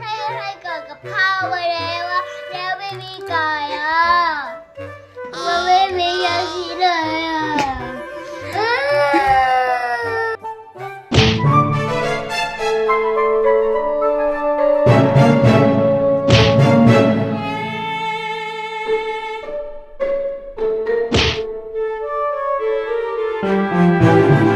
ให้ให้กิดกับข้าวไปแล้วอะแล้วไม่มีไก่อะมันไม่มียาสีเลยอะうん。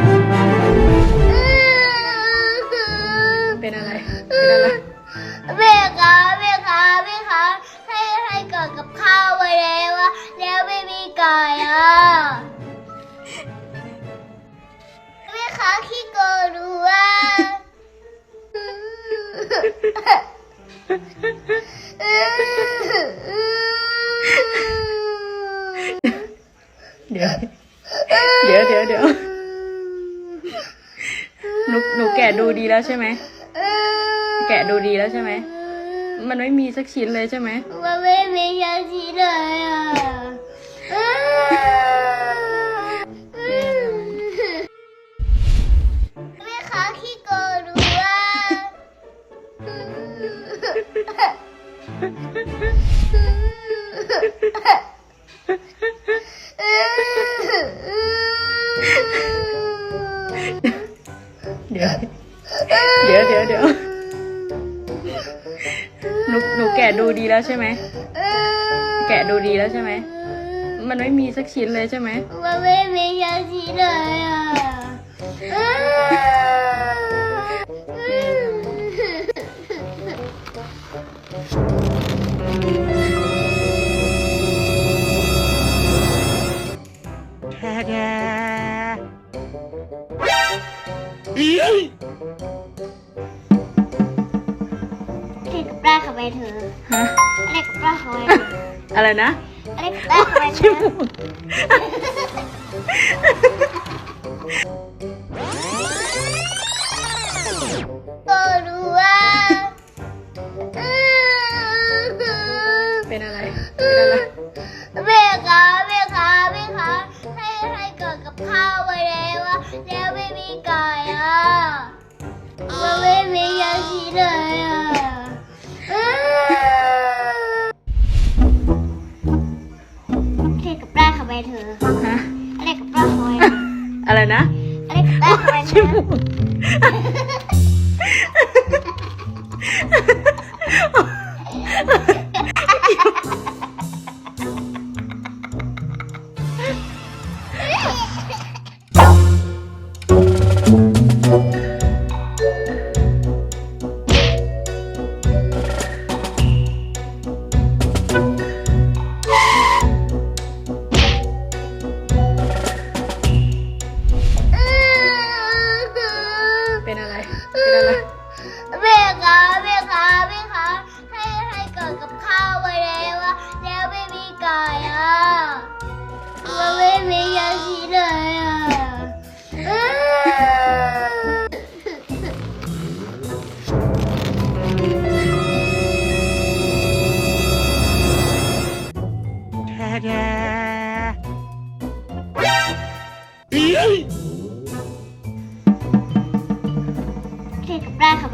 แม่ค้าขี้โกงรู้ว่าเดี๋ยวเดี๋ยวเดี๋ยวเดี๋ยวหนูหนูแกะดูดีแล้วใช่ไหม แกะดูดีแล้วใช่ไหม มันไม่มีสักชิ้นเลยใช่ไหม มันไม่มียาชีเลยอะ ดี๋ยวเดี๋ยวเดี๋ยวเดี๋ยวหนูหนูแกะดูดีแล้วใช่ไหมแกะดูดีแล้วใช่ไหมมันไม่มีสักชิ้นเลยใช่ไหมมันไม่มีสักชิ้นเลยอะ เด็กปลาเข้าไปเถอะฮะเด็กปลาเข้าไปอะไรนะเด็กปลาเข้าไปเถขี้อะมูกก็รู้ว่าเป็นอะไรเป็นอะไรแม่คะแม่คะแม่คะให้ให้เกิดกับข้าวไว้แล้ว อะแล้วไม่มีไก่อะมันไม่มียาชีเลยอะเด็กกับปลาเข้าไปเถอะฮะเด็กกับปลาเข้าไปเถอะอะไรนะเด็กกับปลาเข้าไปเถขี้อ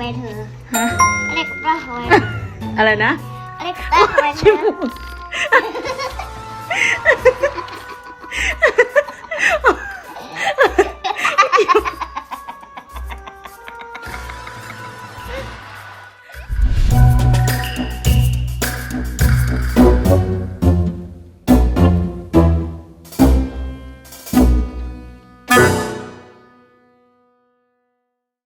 เข้าไปเถอะฮะเด็กกับปลาเข้าไปเถอะอะไรนะเด็กกับปลาเข้าไปเถขี้อะมูก